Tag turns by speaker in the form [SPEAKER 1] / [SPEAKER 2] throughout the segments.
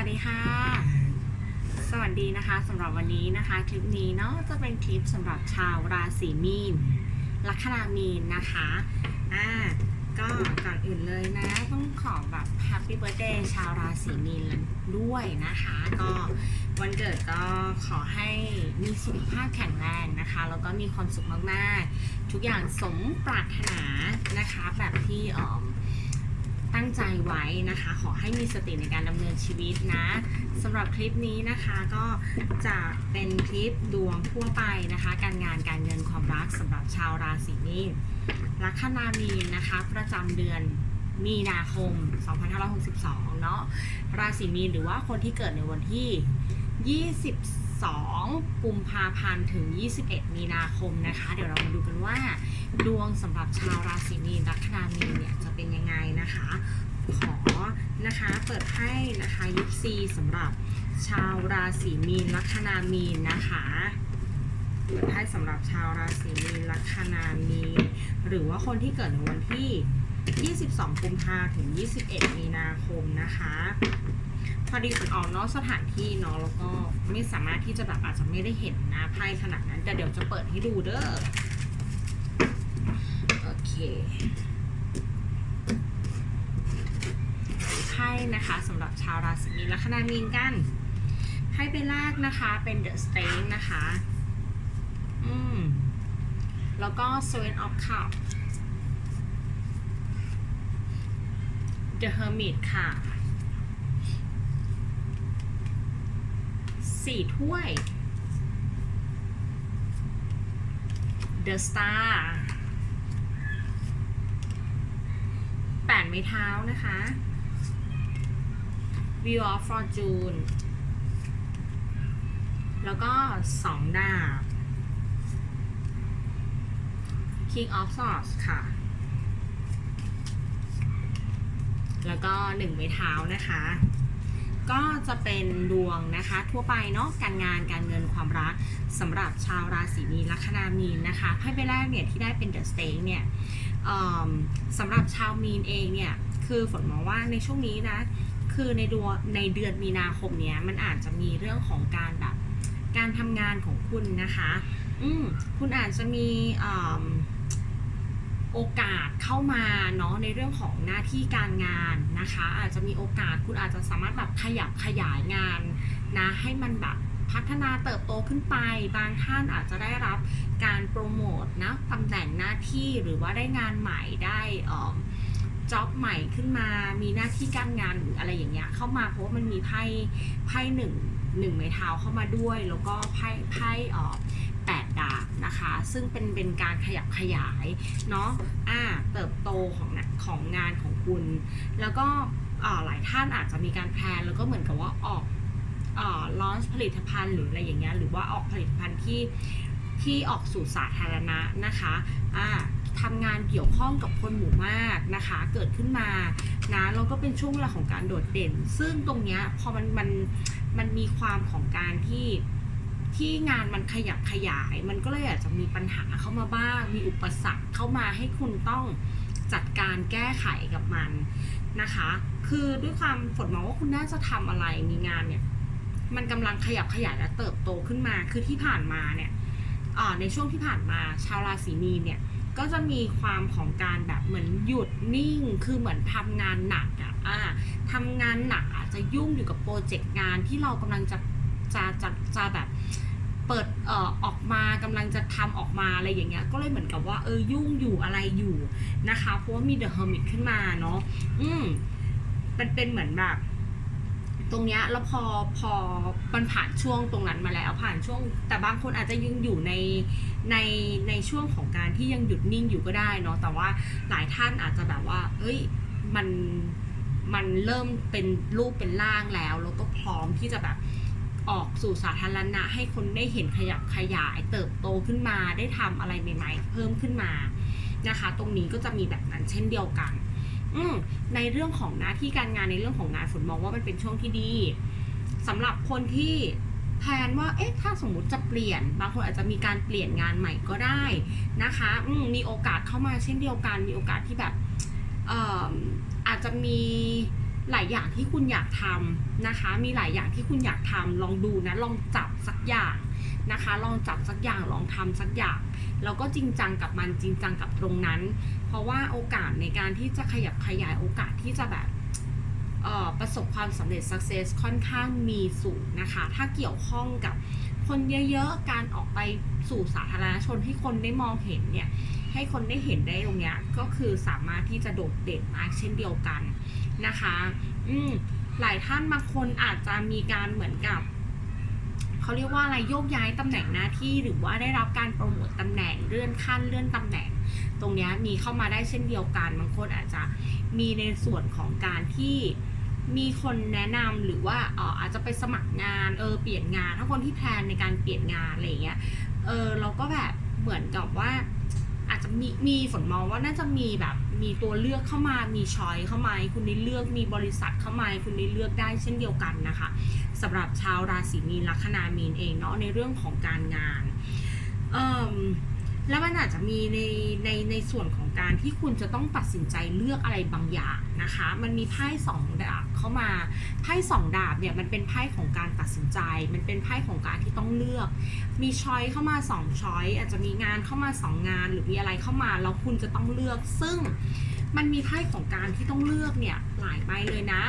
[SPEAKER 1] วัสดีค่ะ สวัสดีนะคะสำหรับวันนี้นะคะ คลิปนี้เนาะจะเป็นคลิปสำหรับชาวราศีมีนลัคนามีนนะคะอ่าก็ก่อนอื่นเลยนะ ต้องขอแบบแฮปปี้เบิร์ a เดย์ชาวราศีมีนด้วยนะคะ ก็วันเกิดก็ขอให้มีสุขภาพแข็งแรงนะคะ แล้วก็มีความสุขมากๆ ทุกอย่างสมปรารถนานะคะ แบบที่เออ ตั้งใจไว้นะคะ ขอให้มีสติในการดำเนินชีวิตนะสำหรับคลิปนี้นะคะก็จะเป็นคลิปดวงทั่วไปนะคะ การงานการเงินความรักสำหรับชาวราศีมีนลัคนามีนนะคะ ประจำเดือนมีนาคม 2562 เนาะราศีมีนหรือว่าคนที่เกิดในวันที่ 22 กุมภาพันธ์ถึง 21 มีนาคมนะคะ เดี๋ยวเรามาดูกันว่า ดวงสำหรับชาวราศีมีนลัคนามีนเนี่ย เป็นยังไงนะคะ ขอนะคะเปิดให้นะคะยิปซีสำหรับชาวราศีมีนลัคนามีนนะคะเปิดให้สำหรับชาวราศีมีนลัคนามีนหรือว่าคนที่เกิดในวันที่ 22 กุมภาถึง 21 มีนาคมนะคะพอดีคุณออกนอกสถานที่เนาะแล้วก็ไม่สามารถที่จะแบบอาจจะไม่ได้เห็นนะไพ่ขนาดนั้น แต่เดี๋ยวจะเปิดให้ดูเด้อโอเค ไพ่นะคะสำหรับชาวราศีมีนลัคนามีนกันไพ่ใบแรกนะคะเป็น The s t a n นะคะอืมแล้วก็ Seven of Cups The Hermit ค่ะสี่ถ้วย The Star แปดไม้เท้านะคะ View of Fortune แล้วก็สองดาบ King of Swords ค่ะ แล้วก็หนึ่งไม้เท้านะคะ ก็จะเป็นดวงนะคะ ทั่วไปเนาะ การงาน การเงิน ความรักสำหรับชาวราศีมีนลัคนามีนนะคะ ไพ่ใบแรกเนี่ยที่ได้เป็นเดอะสเต e เนี่ยสำหรับชาวมีนเองเนี่ย คือฝนมองว่าในช่วงนี้นะ คือในดวงในเดือนมีนาคมเนี้ยมันอาจจะมีเรื่องของการแบบการทำงานของคุณนะคะ อืมคุณอาจจะมีโอกาสเข้ามาเนาะในเรื่องของหน้าที่การงานนะคะ อาจจะมีโอกาสคุณอาจจะสามารถแบบขยับขยายงานนะให้มันแบบพัฒนาเติบโตขึ้นไป บางท่านอาจจะได้รับการโปรโมทนะตำแหน่งหน้าที่หรือว่าได้งานใหม่ได้อ่อ จ็อบใหม่ขึ้นมา มีหน้าที่การงานหรืออะไรอย่างเงี้ยเข้ามาเพราะว่ามันมีไพ่ไพ่หนึ่งหนึ่งไม้เท้าเข้ามาด้วย แล้วก็ไพ่ไพ่เอ่อแปดดาบนะคะ ซึ่งเป็นเป็นการขยับขยายเนาะอ่าเติบโตของของงานของคุณ แล้วก็หลายท่านอาจจะมีการแพลนแล้วก็เหมือนกับว่าออกเอ่อลอนผลิตภัณฑ์หรืออะไรอย่างเงี้ยหรือว่าออกผลิตภัณฑ์ที่ที่ออกสู่สาธารณะนะคะอ่า ทำงานเกี่ยวข้องกับคนหมู่มากนะคะ เกิดขึ้นมานะแล้วก็เป็นช่วงเวลาของการโดดเด่น ซึ่งตรงเนี้ยพอมันมันมันมีความของการที่ที่งานมันขยับขยาย มันก็เลยอาจจะมีปัญหาเข้ามาบ้าง มีอุปสรรคเข้ามาให้คุณต้องจัดการแก้ไขกับมันนะคะ คือด้วยความฝนมองว่าคุณน่าจะทำอะไรมีงานเนี่ย มันกำลังขยับขยายและเติบโตขึ้นมา คือที่ผ่านมาเนี่ยอ่าในช่วงที่ผ่านมาชาวราศีมีนเนี่ย ก็จะมีความของการแบบเหมือนหยุดนิ่ง คือเหมือนทำงานหนักอะอ่าทำงานหนักอาจจะยุ่งอยู่กับโปรเจกต์งานที่เรากำลังจะจะจะจะแบบเปิดเอ่อออกมากำลังจะทำออกมาอะไรอย่างเงี้ย ก็เลยเหมือนกับว่าเออยุ่งอยู่อะไรอยู่นะคะ เพราะว่ามีเดอะเฮอร์มิตขึ้นมาเนาะ อืมเป็นเป็นเหมือนแบบ ตรงเนี้ยแล้วพอพอมันผ่านช่วงตรงนั้นมาแล้วผ่านช่วง แต่บางคนอาจจะยังอยู่ในในในช่วงของการที่ยังหยุดนิ่งอยู่ก็ได้เนาะแต่ว่าหลายท่านอาจจะแบบว่า เอ้ยมันมันเริ่มเป็นรูปเป็นร่างแล้ว แล้วก็พร้อมที่จะแบบออกสู่สาธารณะ ให้คนได้เห็นขยับขยายเติบโตขึ้นมาได้ทำอะไรใหม่ ๆ เพิ่มขึ้นมานะคะ ตรงนี้ก็จะมีแบบนั้นเช่นเดียวกัน อืมในเรื่องของหน้าที่การงานในเรื่องของงานฝนมองว่ามันเป็นช่วงที่ดีสำหรับคนที่แทนว่าเอ๊ะถ้าสมมุติจะเปลี่ยน บางคนอาจจะมีการเปลี่ยนงานใหม่ก็ได้นะคะอืมมีโอกาสเข้ามาเช่นเดียวกัน มีโอกาสที่แบบเอ่ออาจจะมีหลายอย่างที่คุณอยากทำนะคะ มีหลายอย่างที่คุณอยากทำลองดูนะ ลองจับสักอย่างนะคะ ลองจับสักอย่าง ลองทำสักอย่าง แล้วก็จริงจังกับมันจริงจังกับตรงนั้น เพราะว่าโอกาสในการที่จะขยับขยายโอกาสที่จะแบบประสบความสำเร็จ success ค่อนข้างมีสูงนะคะ ถ้าเกี่ยวข้องกับคนเยอะๆ การออกไปสู่สาธารณชนให้คนได้มองเห็นเนี่ย ให้คนได้เห็นได้ตรงเนี้ยก็คือสามารถที่จะโดดเด่นมากเช่นเดียวกันนะคะ อืมหลายท่านบางคนอาจจะมีการเหมือนกับเขาเรียกว่าอะไรโยกย้ายตำแหน่งหน้าที่หรือว่าได้รับการโปรโมตตำแหน่งเลื่อนขั้นเลื่อนตำแหน่ง ตรงนี้มีเข้ามาได้เช่นเดียวกันบางคนอาจจะมีในส่วนของการที่มีคนแนะนำหรือว่าเอออาจจะไปสมัครงานเออเปลี่ยนงาน ถ้าคนที่แพลนในการเปลี่ยนงานอะไรเงี้ยเออเราก็แบบเหมือนกับว่า อาจจะมีมีฝนมองว่าน่าจะมีแบบมีตัวเลือกเข้ามามีช้อยเข้ามาคุณได้เลือกมีบริษัทเข้ามาคุณได้เลือกได้เช่นเดียวกันนะคะสำหรับชาวราศีมีนลัคนามีนเองเนาะในเรื่องของการงานเอ่ม แล้วมันอาจจะมีในในในส่วนของการที่คุณจะต้องตัดสินใจเลือกอะไรบางอย่างนะคะ มันมีไพ่สองดาบเข้ามา ไพ่สองดาบเนี่ยมันเป็นไพ่ของการตัดสินใจ มันเป็นไพ่ของการที่ต้องเลือก มีช้อยเข้ามา2ช้อยอาจจะมีงานเข้ามา2งาน หรือมีอะไรเข้ามาแล้วคุณจะต้องเลือก ซึ่งมันมีไพ่ของการที่ต้องเลือกเนี่ยหลายใบเลยนะ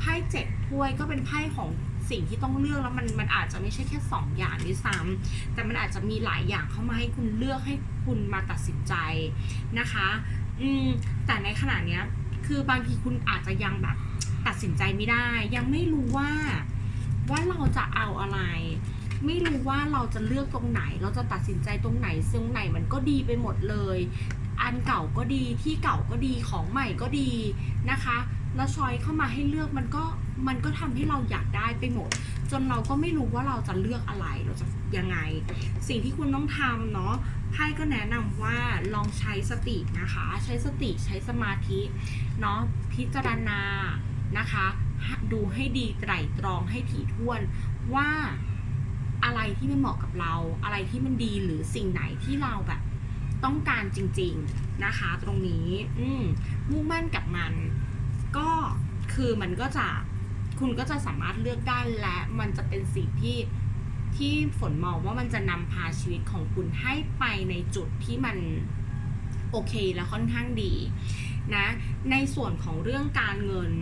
[SPEAKER 1] ไพ่เจ็ดถ้วยก็เป็นไพ่ของ สิ่งที่ต้องเลือกแล้วมันมันอาจจะไม่ใช่แค่ 2 อย่างด้วยซ้ำแต่มันอาจจะมีหลายอย่างเข้ามาให้คุณเลือกให้คุณมาตัดสินใจนะคะ อืมแต่ในขณะเนี้ยคือบางทีคุณอาจจะยังแบบตัดสินใจไม่ได้ ยังไม่รู้ว่าว่าเราจะเอาอะไร ไม่รู้ว่าเราจะเลือกตรงไหน เราจะตัดสินใจตรงไหนซึ่งไหนมันก็ดีไปหมดเลย อันเก่าก็ดีที่เก่าก็ดีของใหม่ก็ดีนะคะ แล้วชอยเข้ามาให้เลือกมันก็มันก็ทำให้เราอยากได้ไปหมด จนเราก็ไม่รู้ว่าเราจะเลือกอะไรเราจะยังไง สิ่งที่คุณต้องทำเนาะไพ่ก็แนะนำว่าลองใช้สตินะคะ ใช้สติใช้สมาธิเนาะพิจารณานะคะ ดูให้ดีไตร่ตรองให้ถี่ถ้วนว่าอะไรที่มันเหมาะกับเรา อะไรที่มันดีหรือสิ่งไหนที่เราแบบต้องการจริง ๆนะคะ ตรงนี้ อืมุ่งมั่นกับมัน ก็คือมันก็จะคุณก็จะสามารถเลือกได้และมันจะเป็นสิ่งที่ที่ฝนมองว่ามันจะนำพาชีวิตของคุณให้ไปในจุดที่มันโอเคและค่อนข้างดีนะ ในส่วนของเรื่องการเงิน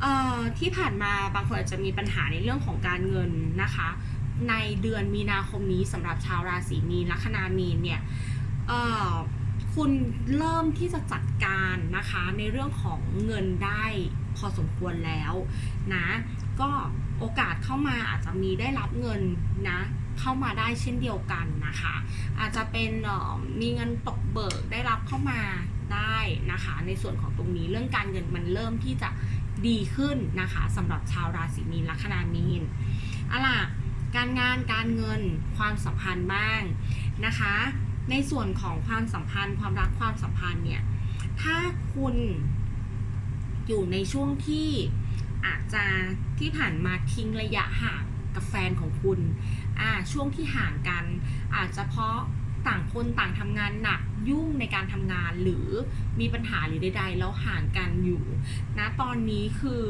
[SPEAKER 1] เอ่อที่ผ่านมาบางคนอาจจะมีปัญหาในเรื่องของการเงินนะคะ ในเดือนมีนาคมนี้สำหรับชาวราศีมีนลัคนามีนเนี่ยเอ่อ คุณเริ่มที่จะจัดการนะคะในเรื่องของเงินได้พอสมควรแล้วนะ ก็โอกาสเข้ามาอาจจะมีได้รับเงินนะเข้ามาได้เช่นเดียวกันนะคะ อาจจะเป็นมีเงินตกเบิกได้รับเข้ามาได้นะคะ ในส่วนของตรงนี้เรื่องการเงินมันเริ่มที่จะดีขึ้นนะคะสำหรับชาวราศีมีนลัคนามีนอาล่ะการงานการเงินความสัมพันธ์บ้างนะคะ ในส่วนของความสัมพันธ์ ความรักความสัมพันธ์เนี่ย ถ้าคุณอยู่ในช่วงที่อาจจะที่ผ่านมาทิ้งระยะห่างกับแฟนของคุณ อ่า ช่วงที่ห่างกัน อาจจะเพราะต่างคนต่างทำงานหนักยุ่งในการทำงานหรือมีปัญหาหรือใดๆแล้วห่างกันอยู่นะตอนนี้คือ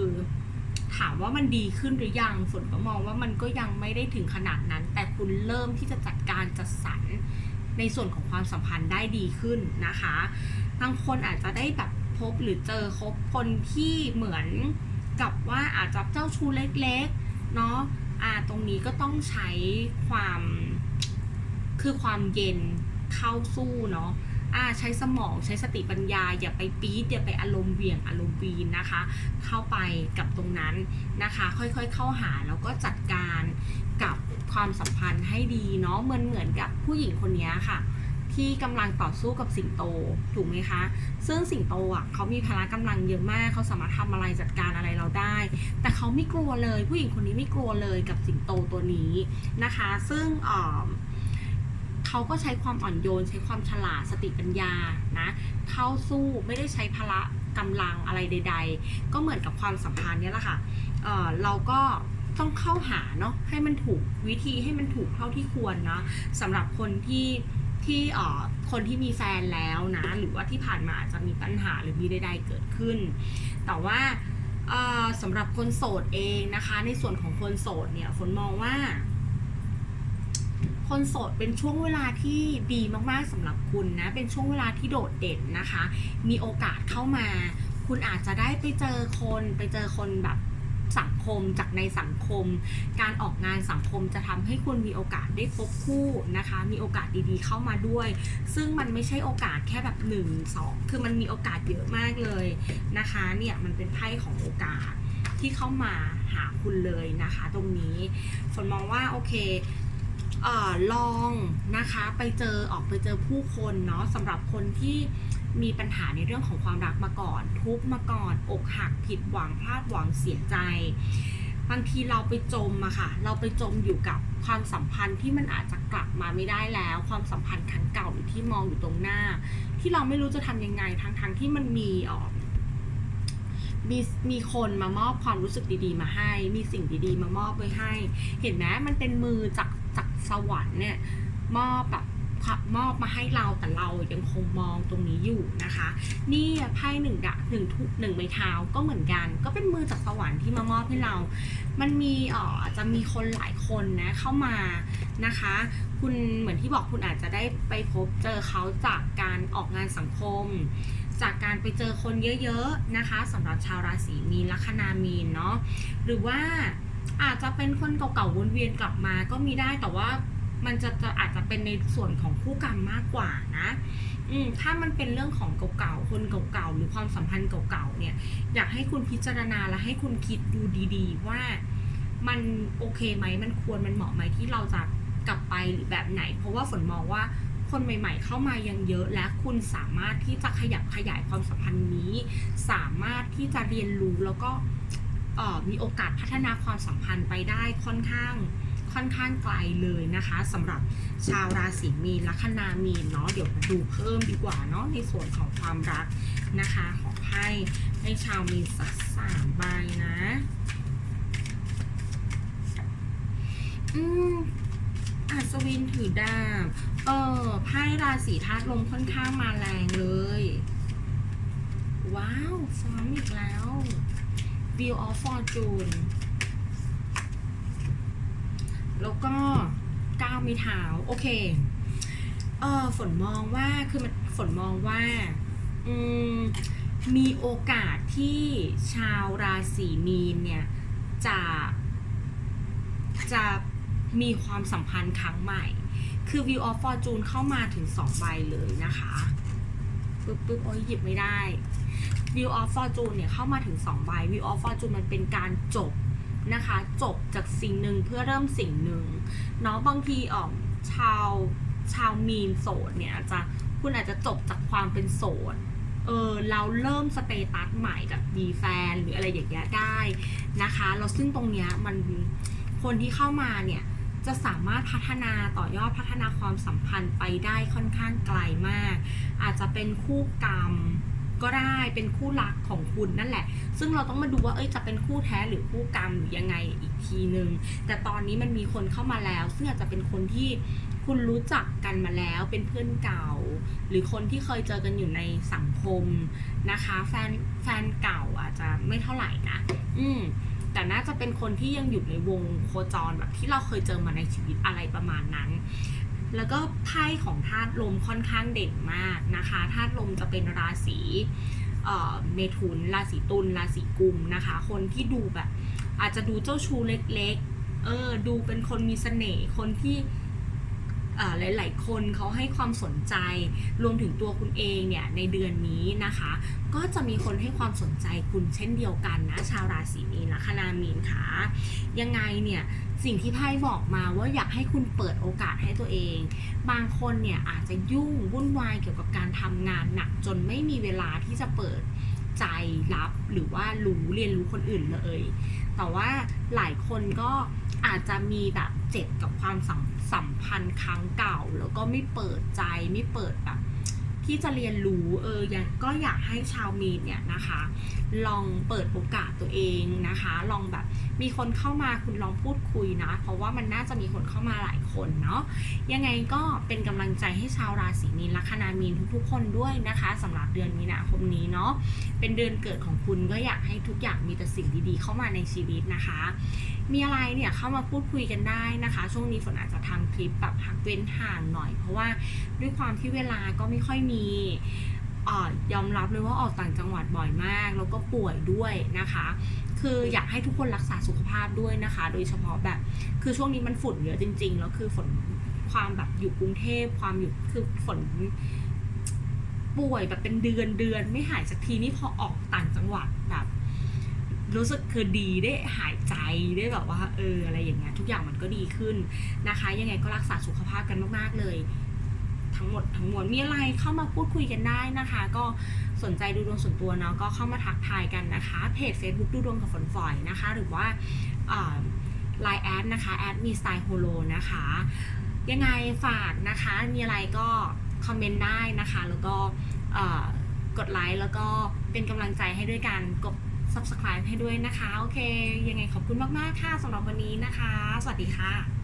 [SPEAKER 1] ถามว่ามันดีขึ้นหรือยังฝนก็มองว่ามันก็ยังไม่ได้ถึงขนาดนั้น แต่คุณเริ่มที่จะจัดการจัดสรร ในส่วนของความสัมพันธ์ได้ดีขึ้นนะคะ บางคนอาจจะได้แบบพบหรือเจอคบคนที่เหมือนกับว่าอาจจะเจ้าชู้เล็กๆเนาะอ่าตรงนี้ก็ต้องใช้ความคือความเย็นเข้าสู้เนาะอ่าใช้สมองใช้สติปัญญา อย่าไปปี๊ดอย่าไปอารมณ์เหวี่ยงอารมณ์วีนนะคะ เข้าไปกับตรงนั้นนะคะ ค่อยๆเข้าหาแล้วก็จัดการกับ ความสัมพันธ์ให้ดีเนาะเหมือนเหมือนกับผู้หญิงคนนี้ค่ะ ที่กำลังต่อสู้กับสิงโตถูกไหมคะ ซึ่งสิงโตอะเขามีพละกำลังเยอะมากเขาสามารถทำอะไรจัดการอะไรเราได้ แต่เขาไม่กลัวเลย ผู้หญิงคนนี้ไม่กลัวเลยกับสิงโตตัวนี้นะคะ ซึ่งเออเขาก็ใช้ความอ่อนโยน ใช้ความฉลาดสติปัญญานะเข้าสู้ไม่ได้ใช้พละกำลังอะไรใด ๆ ก็เหมือนกับความสัมพันธ์นี้แหละค่ะเเราก็ ต้องเข้าหาเนาะให้มันถูกวิธีให้มันถูกเท่าที่ควรเนาะสำหรับคนที่ที่เอ่อคนที่มีแฟนแล้วนะ หรือว่าที่ผ่านมาอาจจะมีปัญหาหรือมีใดๆเกิดขึ้น แต่ว่าเอ่อำหรับคนโสดเองนะคะ ในส่วนของคนโสดเนี่ยฝนมองว่า คนโสดเป็นช่วงเวลาที่ดีมากๆสำหรับคุณนะ เป็นช่วงเวลาที่โดดเด่นนะคะ มีโอกาสเข้ามา คุณอาจจะได้ไปเจอคนไปเจอคนแบบ สังคมจากในสังคม การออกงานสังคมจะทำให้คุณมีโอกาสได้พบคู่นะคะ มีโอกาสดีๆเข้ามาด้วย ซึ่งมันไม่ใช่โอกาสแค่แบบหนึ่งสองคือมันมีโอกาสเยอะมากเลยนะคะเนี่ยมันเป็นไพ่ของโอกาสที่เข้ามาหาคุณเลยนะคะ ตรงนี้ฝนมองว่าโอเคเออลองนะคะไปเจอออกไปเจอผู้คนเนาะสำหรับคนที่ มีปัญหาในเรื่องของความรักมาก่อน ทุกมาก่อน อกหักผิดหวังพลาดหวังเสียใจ บางทีเราไปจมอะค่ะ เราไปจมอยู่กับความสัมพันธ์ที่มันอาจจะกลับมาไม่ได้แล้ว ความสัมพันธ์ครั้งเก่าหรือที่มองอยู่ตรงหน้า ที่เราไม่รู้จะทำยังไงทั้งๆทที่มันมีออกมีมีคนมามอบความรู้สึกดีๆ มาให้ มีสิ่งดีๆ มามอบไว้ให้ เห็นไหมมันเป็นมือจากจากสวรรค์เนี่ยมอบแบบ มอบมาให้เราแต่เรายังคงมองตรงนี้อยู่นะคะ นี่ไพ่หนึ่งดะหนึ่งทุกหนึ่งใบเท้าก็เหมือนกัน ก็เป็นมือจากสวรรค์ที่มามอบให้เรา มันมีอ่อจะมีคนหลายคนนะเข้ามานะคะ คุณเหมือนที่บอกคุณอาจจะได้ไปพบเจอเขาจากการออกงานสังคม จากการไปเจอคนเยอะๆนะคะสำหรับชาวราศีมีนลัคนามีนเนาะหรือว่าอาจจะเป็นคนเก่าๆวนเวียนกลับมาก็มีได้แต่ว่า มันจะจะอาจจะเป็นในส่วนของคู่กรรมมากกว่านะอืมถ้ามันเป็นเรื่องของเก่าๆ คนเก่าๆ หรือความสัมพันธ์เก่าๆ เนี่ย อยากให้คุณพิจารณาและให้คุณคิดดูดีๆ ว่ามันโอเคไหม มันควร มันเหมาะไหมที่เราจะกลับไปหรือแบบไหน เพราะว่าฝนมองว่าคนใหม่ ๆ เข้ามายังเยอะและคุณสามารถที่จะขยับขยายความสัมพันธ์นี้ สามารถที่จะเรียนรู้แล้วก็มีโอกาสพัฒนาความสัมพันธ์ไปได้ค่อนข้าง ค่อนข้างไกลเลยนะคะสำหรับชาวราศีมีนลัคนามีนเนาะเดี๋ยวมาดูเพิ่มดีกว่าเนาะในส่วนของความรักนะคะ ของไพ่ให้ชาวมีนสักสามใบนะอืมอัศวินถือดาบเออไพ่ราศีธาตุลมค่อนข้างมาแรงเลย ว้าว ซ้อมอีกแล้ว View of Fortune แล้วก็ก้าวมีเท้าโอเคเออฝนมองว่าคือมันฝนมองว่าอืมมีโอกาสที่ชาวราศีมีนเนี่ยจะจะมีความสัมพันธ์ครั้งใหม่ คือ View of Fortune เข้ามาถึง2ใบเลยนะคะปึ๊บปึ๊บโอ้ยหยิบไม่ได้ View of Fortune เนี่ยเข้ามาถึง2ใบ View of Fortune มันเป็นการจบ นะคะ จบจากสิ่งหนึ่งเพื่อเริ่มสิ่งหนึ่งเนาะบางทีออกชาวชาวมีนโสดเนี่ยจจะคุณอาจจะจบจากความเป็นโสดเออเราเริ่มสเตตัสใหม่แบบมีแฟนหรืออะไรอย่างเงี้ยได้นะคะแล้วซึ่งตรงเนี้ยมันคนที่เข้ามาเนี่ยจะสามารถพัฒนาต่อยอดพัฒนาความสัมพันธ์ไปได้ค่อนข้างไกลมาก อาจจะเป็นคู่กรรม ก็ได้เป็นคู่รักของคุณนั่นแหละ ซึ่งเราต้องมาดูว่าเอ้ยจะเป็นคู่แท้หรือคู่กรรมหรือยังไงอีกทีนึง แต่ตอนนี้มันมีคนเข้ามาแล้ว ซึ่งอาจจะเป็นคนที่คุณรู้จักกันมาแล้วเป็นเพื่อนเก่า หรือคนที่เคยเจอกันอยู่ในสังคมนะคะ แฟนแฟนเก่าอาจจะไม่เท่าไหร่นะอืมแต่น่าจะเป็นคนที่ยังอยู่ในวงโคจรแบบที่เราเคยเจอมาในชีวิตอะไรประมาณนั้น แล้วก็ไพ่ของธาตุลมค่อนข้างเด่นมากนะคะธาตุลมจะเป็นราศีเมถุนราศีตุลราศีกุมนะคะ คนที่ดูแบบ อาจจะดูเจ้าชู้เล็ก ๆ เออดูเป็นคนมีเสน่ห์คนที่ หลาย ๆ คนเขาให้ความสนใจ รวมถึงตัวคุณเองเนี่ยในเดือนนี้นะคะ ก็จะมีคนให้ความสนใจคุณเช่นเดียวกันนะชาวราศีมีนละคนามีนค่ะยังไงเนี่ยสิ่งที่ไพ่บอกมาว่าอยากให้คุณเปิดโอกาสให้ตัวเอง บางคนเนี่ยอาจจะยุ่งวุ่นวายเกี่ยวกับการทำงานหนักจนไม่มีเวลาที่จะเปิดใจรับหรือว่ารู้เรียนรู้คนอื่นเลย แต่ว่าหลายคนก็อาจจะมีแบบเจ็บกับความสัม สัมพันธ์ครั้งเก่า แล้วก็ไม่เปิดใจไม่เปิดแบบที่จะเรียนรู้เออยังก็อยากให้ชาวมีนเนี่ยนะคะ ลองเปิดโอกาสตัวเองนะคะ ลองแบบมีคนเข้ามาคุณลองพูดคุยนะ เพราะว่ามันน่าจะมีคนเข้ามาหลายคนเนาะยังไงก็เป็นกำลังใจให้ชาวราศีมีนลัคนามีนทุกๆ คนด้วยนะคะสำหรับเดือนมีนาคมนี้เนาะเป็นเดือนเกิดของคุณก็อยากให้ทุกอย่างมีแต่สิ่งดีๆ เข้ามาในชีวิตนะคะ มีอะไรเนี่ยเข้ามาพูดคุยกันได้นะคะ ช่วงนี้ฝนอาจจะทำคลิปแบบพักเว้นห่างหน่อย เพราะว่าด้วยความที่เวลาก็ไม่ค่อยมีออยอมรับเลยว่าออกต่างจังหวัดบ่อยมาก แล้วก็ป่วยด้วยนะคะ คืออยากให้ทุกคนรักษาสุขภาพด้วยนะคะ โดยเฉพาะแบบคือช่วงนี้มันฝุ่นเยอะจริง ๆ แล้วคือฝนความแบบอยู่กรุงเทพความอยู่คือฝนป่วยแบบเป็นเดือนเดือนไม่หายสักทีนี่พอออกต่างจังหวัดแบบ รู้สึกคือดีได้หายใจได้แบบว่าเอออะไรอย่างเงี้ยทุกอย่างมันก็ดีขึ้นนะคะ ยังไงก็รักษาสุขภาพกันมากๆเลย ทั้งหมดทั้งมวลมีอะไรเข้ามาพูดคุยกันได้นะคะ ก็สนใจดูดวงส่วนตัวเนาะก็เข้ามาทักทายกันนะคะเพจ Facebook ดูดวงกับฝนฝอยนะคะ หรือว่าไลน์แอดนะคะแอดมีสไตล์โฮโลนะคะ ยังไงฝากนะคะมีอะไรก็คอมเมนต์ได้นะคะ แล้วก็กดไลค์แล้วก็เป็นกำลังใจให้ด้วยการกด subscribe ให้ด้วยนะคะ โอเค ยังไงขอบคุณมาก ๆ ค่ะสำหรับวันนี้นะคะ สวัสดีค่ะ